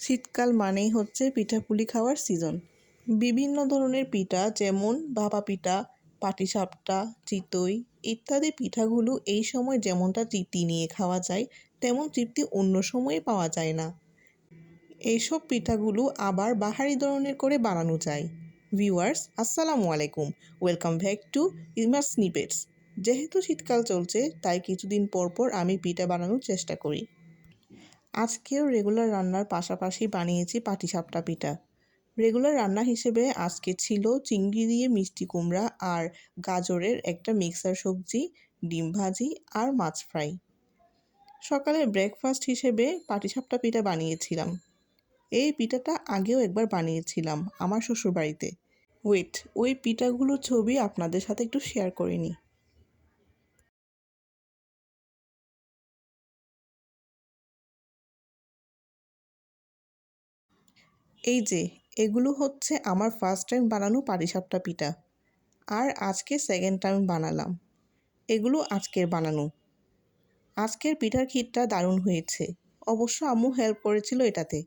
শীতকাল মানেই হচ্ছে পিঠাপুলি খাওয়ার সিজন বিভিন্ন ধরনের পিঠা যেমন ভাপা পিঠা, পাটিসাপটা, চিতই ইত্যাদি পিঠাগুলো এই সময় যেমনটা তৃপ্তি নিয়ে খাওয়া যায়, তেমন তৃপ্তি অন্য সময়ে পাওয়া যায় না। এইসব পিঠাগুলো আবার বাহারি ধরনের করে বানানো যায়। ভিউয়ার্স, আসসালামু আলাইকুম। Welcome back to Emma's snippets. যেহেতু শীতকাল চলছে, তাই কিছুদিন পর পর আমি পিঠা বানানোর চেষ্টা করি। আজকেও রেগুলার রান্নার পাশাপাশি বানিয়েছি পাটিসাপটা পিঠা। রেগুলার রান্না হিসেবে আজকে ছিল চিংড়ি দিয়ে মিষ্টি কুমড়া আর গাজরের একটা মিক্সার সবজি, ডিম ভাজি আর মাছ ফ্রাই। সকালে ব্রেকফাস্ট হিসেবে পাটিসাপটা পিঠা বানিয়েছিলাম। এই পিঠাটা আগেও একবার বানিয়েছিলাম আমার শ্বশুরবাড়িতে। ওয়েট, ওই পিঠাগুলোর ছবি আপনাদের সাথে একটু শেয়ার করে নিই। এই যে, এগুলো হচ্ছে আমার ফার্স্ট টাইম বানানো পাটিসাপটা পিঠা। আর আজকে সেকেন্ড টাইম বানালাম। এগুলো আজকের বানানো। আজকের পিঠার ক্ষীরটা দারুণ হয়েছে। অবশ্য আম্মু হেল্প করেছিল এটাতে।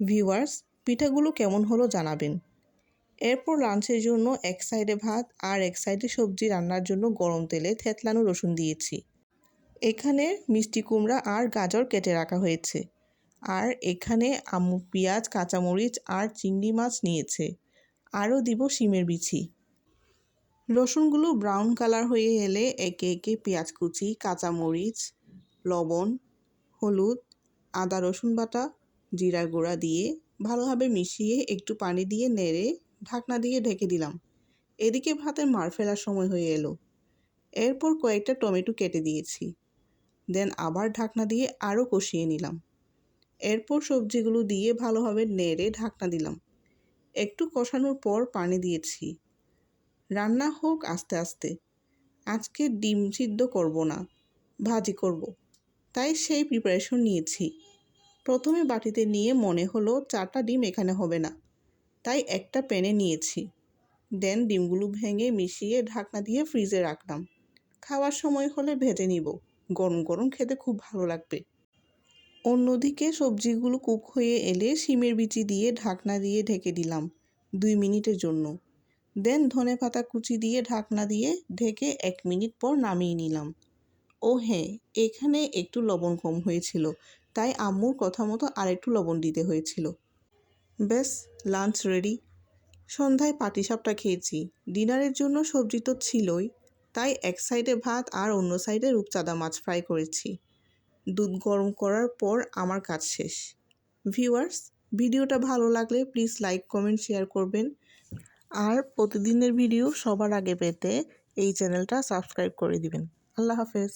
ভিউয়ার্স পিঠাগুলো কেমন হলো জানাবেন। এরপর লাঞ্চের জন্য এক সাইডে ভাত আর এক সাইডে সবজি রান্নার জন্য গরম তেলে থেতলানো রসুন দিয়েছি। এখানে মিষ্টি কুমড়া আর গাজর কেটে রাখা হয়েছে। আর এখানে আম্মু পেঁয়াজ, কাঁচামরিচ আর চিংড়ি মাছ নিয়েছে। আরও দিব শিমের বিচি। রসুনগুলো ব্রাউন কালার হয়ে এলে একে একে পেঁয়াজ কুচি, কাঁচামরিচ, লবণ, হলুদ, আদা রসুন বাটা, জিরা গুঁড়া দিয়ে ভালোভাবে মিশিয়ে একটু পানি দিয়ে নেড়ে ঢাকনা দিয়ে ঢেকে দিলাম। এদিকে ভাতের মার ফেলার সময় হয়ে এলো। এরপর কয়েকটা টমেটো কেটে দিয়েছি। দেন আবার ঢাকনা দিয়ে আরও কষিয়ে নিলাম। এরপর সবজিগুলো দিয়ে ভালোভাবে নেড়ে ঢাকনা দিলাম। একটু কষানোর পর পানি দিয়েছি। রান্না হোক আস্তে আস্তে। আজকে ডিম সিদ্ধ করব না, ভাজি করব। তাই সেই প্রিপারেশন নিয়েছি। প্রথমে বাটিতে নিয়ে মনে হলো চারটা ডিম এখানে হবে না। তাই একটা প্যানে নিয়েছি। দেন ডিমগুলো ভেঙে মিশিয়ে ঢাকনা দিয়ে ফ্রিজে রাখলাম। খাওয়ার সময় হলে ভেজে নিব। গরম গরম খেতে খুব ভালো লাগবে। অন্যদিকে সবজিগুলো কুক হয়ে এলে শিমের বিচি দিয়ে ঢাকনা দিয়ে ঢেকে দিলাম দুই মিনিটের জন্য। দেন ধনে পাতা কুচি দিয়ে ঢাকনা দিয়ে ঢেকে এক মিনিট পর নামিয়ে নিলাম। ও হ্যাঁ এখানে একটু লবণ কম হয়েছিল, তাই আম্মুর কথা মতো আরেকটু লবণ দিতে হয়েছিল। ব্যাস লাঞ্চ রেডি সন্ধ্যায় পাটিসাপটা খেয়েছি, ডিনারের জন্য সবজি তো ছিলই, তাই এক সাইডে ভাত আর অন্য সাইডে রূপচাঁদা মাছ ফ্রাই করেছি। দুধ গরম করার পর আমার কাজ শেষ। ভিউয়ার্স, ভিডিওটা ভালো লাগলে প্লিজ লাইক, কমেন্ট, শেয়ার করবেন। আর প্রতিদিনের ভিডিও সবার আগে পেতে এই চ্যানেলটা সাবস্ক্রাইব করে দিবেন। আল্লাহ হাফেজ।